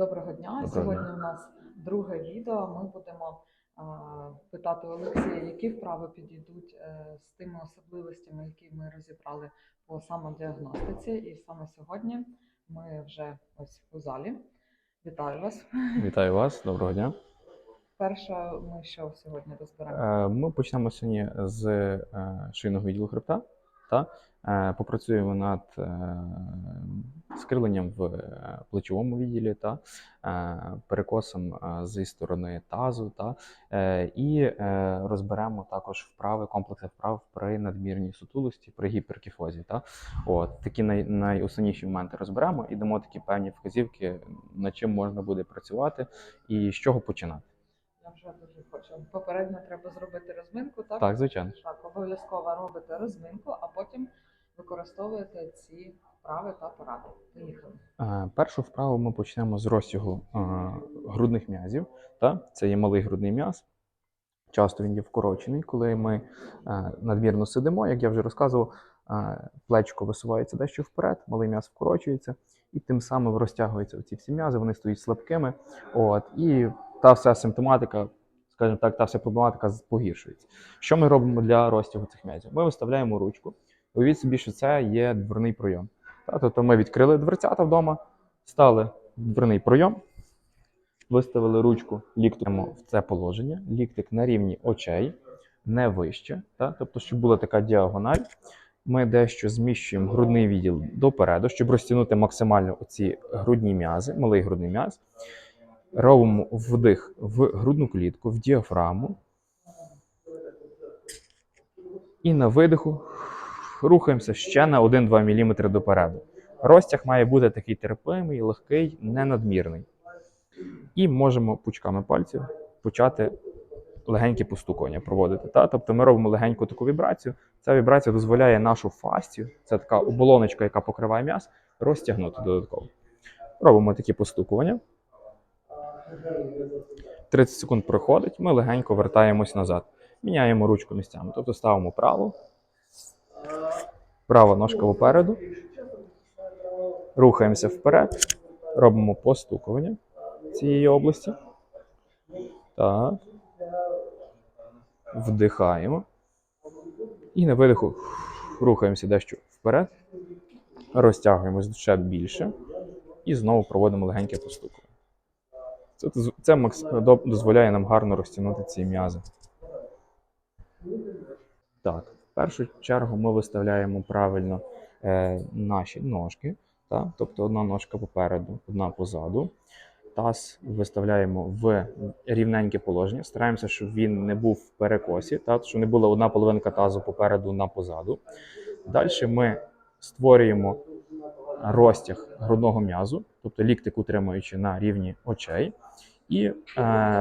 Доброго дня. Доброго Сьогодні дня. у нас друге відео. Ми будемо питати Олексія, які вправи підійдуть е, з тими особливостями, які ми розібрали по самодіагностиці. І саме сьогодні ми вже ось у залі. Вітаю вас. Вітаю вас, доброго дня. Перше, ми що сьогодні розберемо? Е, Ми почнемо сьогодні з е, шийного відділу хребта. Та? Е, Попрацюємо над е, скривленням в е, плечовому відділі та перекосом зі сторони тазу. Та? І розберемо також вправи, комплекси вправ при надмірній сутулості, при гіперкіфозі. Та? От, такі най, найосновніші моменти розберемо і дамо такі певні вказівки, над чим можна буде працювати і з чого починати. Вже дуже хочу. Попередньо треба зробити розминку, так? Так, звичайно. Так, обов'язково робите розминку, а потім використовуєте ці вправи та поради. Поїхали. Е, Першу вправу ми почнемо з розтягу е, грудних м'язів. Та? Це є малий грудний м'яз. Часто він є вкорочений, коли ми е, надмірно сидимо, як я вже розказував, е, плечко висувається дещо вперед, малий м'яз вкорочується, і тим самим розтягуються ці всі м'язи, вони стають слабкими. От, і та вся симптоматика, скажімо так, та вся проблематика погіршується. Що ми робимо для розтягу цих м'язів? Ми виставляємо ручку. Уявіть собі, що це є дверний пройом. Тобто ми відкрили дверцята вдома, стали в дверний пройом, виставили ручку ліктем в це положення, ліктик на рівні очей, не вище. Та, тобто, щоб була така діагональ. Ми дещо зміщуємо грудний відділ допереду, щоб розтягнути максимально оці грудні м'язи, малий грудний м'яз. Робимо вдих в грудну клітку, в діафрагму. І на видиху рухаємося ще на 1-2 мм допереду. Розтяг має бути такий терпимий, легкий, не надмірний. І можемо пучками пальців почати легеньке постукування проводити. Та? Тобто ми робимо легеньку таку вібрацію. Ця вібрація дозволяє нашу фастію, це така оболоночка, яка покриває м'яз, розтягнути додатково. Робимо такі постукування. 30 секунд проходить, ми легенько вертаємось назад. Міняємо ручку місцями. Тобто ставимо праву, права ножка попереду. Рухаємося вперед, робимо постукування цієї області. Так. Вдихаємо. І на видиху рухаємося дещо вперед, розтягуємось ще більше і знову проводимо легеньке постукування. Це, це макс- дозволяє нам гарно розтягнути ці м'язи. Так, в першу чергу ми виставляємо правильно е, наші ножки. Та? Тобто одна ножка попереду, одна позаду. Таз виставляємо в рівненьке положення. Стараємося, щоб він не був в перекосі, та? щоб не була одна половинка тазу попереду, одна позаду. Далі ми створюємо розтяг грудного м'язу, тобто ліктик утримуючи на рівні очей, і е,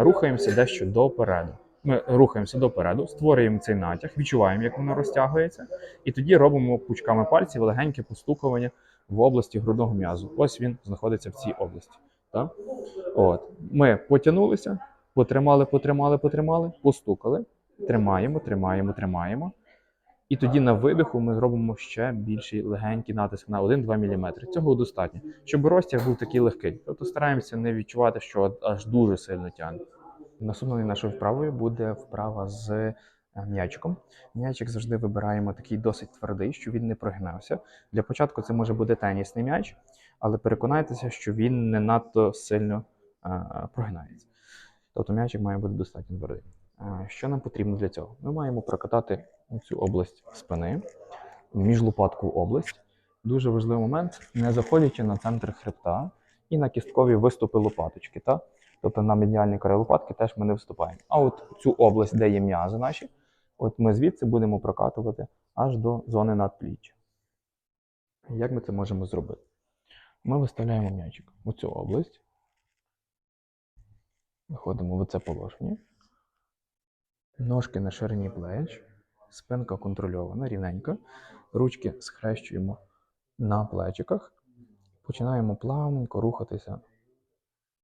рухаємося дещо допереду. Ми рухаємося допереду, створюємо цей натяг, відчуваємо, як воно розтягується, і тоді робимо пучками пальців легеньке постукування в області грудного м'язу. Ось він знаходиться в цій області. Так? От. Ми потягнулися, потримали, потримали, потримали, постукали, тримаємо, тримаємо, тримаємо. І тоді на видиху ми зробимо ще більший легенький натиск на 1-2 мм. Цього достатньо, щоб розтяг був такий легкий. Тобто стараємося не відчувати, що аж дуже сильно тягне. Наступною нашою вправою буде вправа з е, м'ячиком. М'ячик завжди вибираємо такий досить твердий, щоб він не прогинався. Для початку це може бути тенісний м'яч, але переконайтеся, що він не надто сильно е, прогинається. Тобто м'ячик має бути достатньо твердий. Е, Що нам потрібно для цього? Ми маємо прокатати цю область спини, міжлопаткову область. Дуже важливий момент, не заходячи на центр хребта і на кісткові виступи лопаточки. Та? Тобто на медіальні краї лопатки теж ми не вступаємо. А от цю область, де є м'язи наші, от ми звідси будемо прокатувати аж до зони надпліччя. Як ми це можемо зробити? Ми виставляємо м'ячик у цю область. Виходимо в це положення. Ножки на ширині плеч, спинка контрольована, рівненька. Ручки схрещуємо на плечиках. Починаємо плавненько рухатися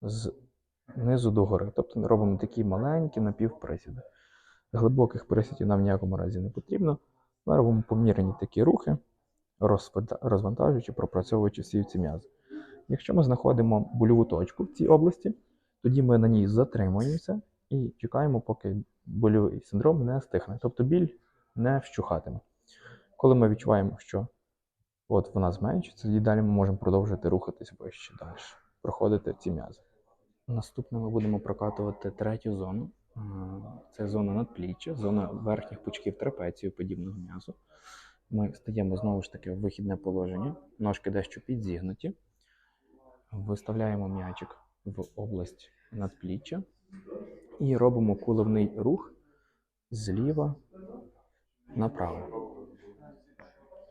з низу до гори. Тобто робимо такі маленькі напівприсіди. Глибоких присідів нам в ніякому разі не потрібно. Ми робимо помірні такі рухи, розвантажуючи, пропрацьовуючи всі ці м'язи. Якщо ми знаходимо больову точку в цій області, тоді ми на ній затримуємося і чекаємо, поки больовий синдром не стихне, тобто біль не вщухатиме. Коли ми відчуваємо, що от вона зменшиться, і далі ми можемо продовжити рухатись вище далі, проходити ці м'язи. Наступно ми будемо прокатувати третю зону. Це зона надпліччя, зона верхніх пучків трапеції подібного м'язу. Ми стаємо знову ж таки в вихідне положення, ножки дещо підзігнуті. Виставляємо м'ячик в область надпліччя і робимо куливний рух зліва направо.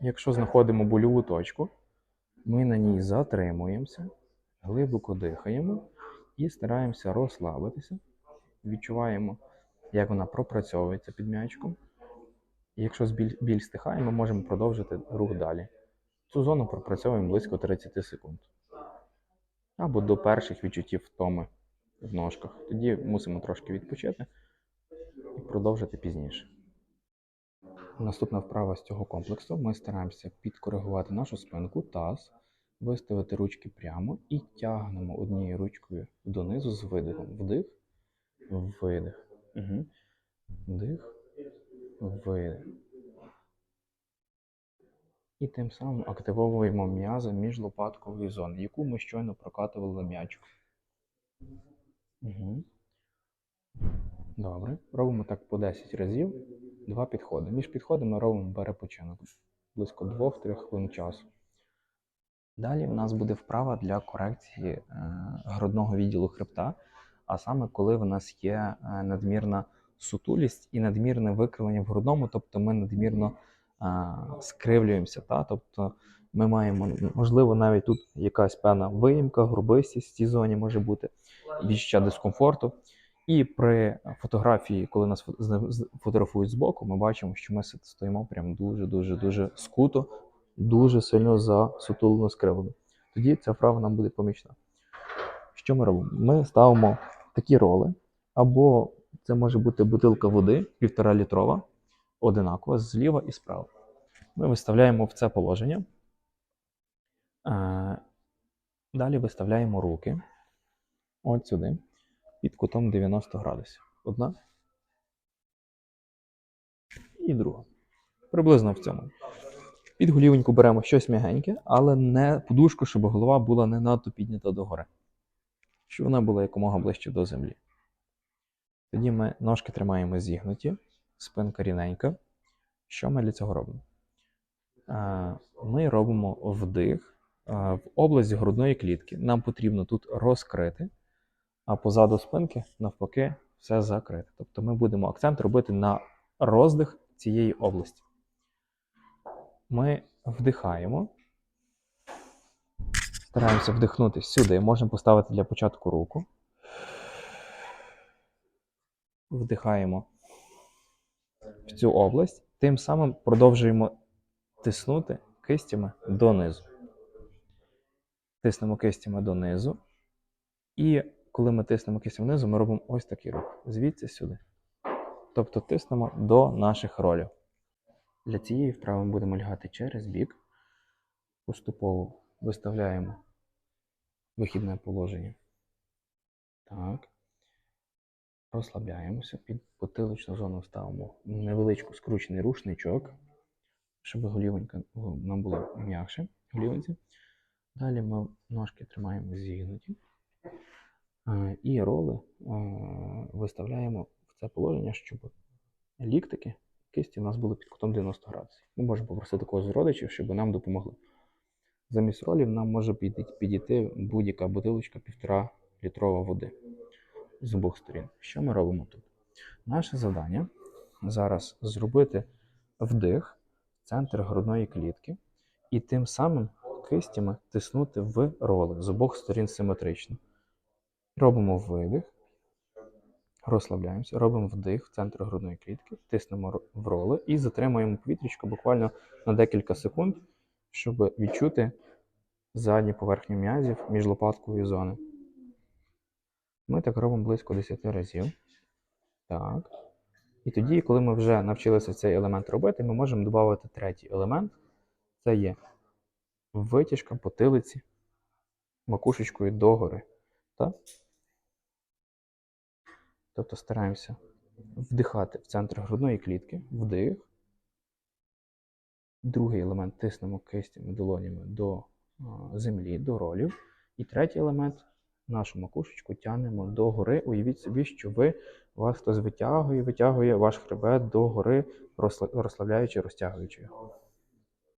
Якщо знаходимо больову точку, ми на ній затримуємося, глибоко дихаємо і стараємося розслабитися. Відчуваємо, як вона пропрацьовується під м'ячком. Якщо біль, біль стихає, ми можемо продовжити рух далі. Цю зону пропрацьовуємо близько 30 секунд. Або до перших відчуттів втоми в ножках. Тоді мусимо трошки відпочити і продовжити пізніше. Наступна вправа з цього комплексу. Ми стараємося підкоригувати нашу спинку, таз, виставити ручки прямо і тягнемо однією ручкою донизу з видихом. Вдих, видих. Угу. Вдих, видих. І тим самим активовуємо м'язи міжлопаткової зони, яку ми щойно прокатували м'ячик. Угу. Добре. Робимо так по 10 разів. Два підходи. Між підходами робимо перепочинок. Близько 2-3 хвилин часу. Далі в нас буде вправа для корекції е, грудного відділу хребта, а саме коли в нас є е, надмірна сутулість і надмірне викривлення в грудному, тобто ми надмірно е, скривлюємося. Та? Тобто ми маємо, можливо, навіть тут якась певна виїмка, грубистість в цій зоні може бути, відчуття дискомфорту. І при фотографії, коли нас фотографують збоку, ми бачимо, що ми стоїмо прям дуже, дуже, дуже скуто, дуже сильно засутулено скривлено. Тоді ця вправа нам буде помічна. Що ми робимо? Ми ставимо такі роли, або це може бути бутилка води, півтора літрова, одинакова, зліва і справа. Ми виставляємо в це положення. Е, Далі виставляємо руки от сюди під кутом 90 градусів. Одна і друга. Приблизно в цьому. Під голівоньку беремо щось м'ягеньке, але не подушку, щоб голова була не надто піднята догори. Щоб вона була якомога ближче до землі. Тоді ми ножки тримаємо зігнуті, спинка рівненька. Що ми для цього робимо? Ми робимо вдих в область грудної клітки. Нам потрібно тут розкрити а позаду спинки, навпаки, все закрите. Тобто ми будемо акцент робити на роздих цієї області. Ми вдихаємо. Стараємося вдихнути сюди. Можемо поставити для початку руку. Вдихаємо в цю область. Тим самим продовжуємо тиснути кистями донизу. Тиснемо кистями донизу. І коли ми тиснемо кистю внизу, ми робимо ось такий рух. Звідси сюди. Тобто тиснемо до наших ролів. Для цієї вправи ми будемо лягати через бік. Поступово виставляємо вихідне положення. Так. Розслабляємося. Під потиличну зону ставимо невеличку скручений рушничок, щоб голівонька нам було м'якше. Голівоньці. Далі ми ножки тримаємо зігнуті. Е, І роли е, виставляємо в це положення, щоб ліктики кисті у нас були під кутом 90 градусів. Ми можемо попросити когось з родичів, щоб нам допомогли. Замість ролів нам може підійти, будь-яка бутилочка півтора літрова води з обох сторін. Що ми робимо тут? Наше завдання зараз зробити вдих в центр грудної клітки і тим самим кистями тиснути в роли з обох сторін симетрично. Робимо видих, розслабляємося, робимо вдих в центр грудної клітки, тиснемо в роли і затримуємо повітрячко буквально на декілька секунд, щоб відчути задню поверхню м'язів між лопаткової зони. Ми так робимо близько 10 разів. Так. І тоді, коли ми вже навчилися цей елемент робити, ми можемо додати третій елемент. Це є витяжка потилиці макушечкою догори. Так? Тобто стараємося вдихати в центр грудної клітки, вдих. Другий елемент тиснемо кистями, долонями до землі, до ролів. І третій елемент нашу макушечку тягнемо до гори. Уявіть собі, що ви вас хтось витягує, витягує ваш хребет до гори, розслабляючи, розтягуючи його.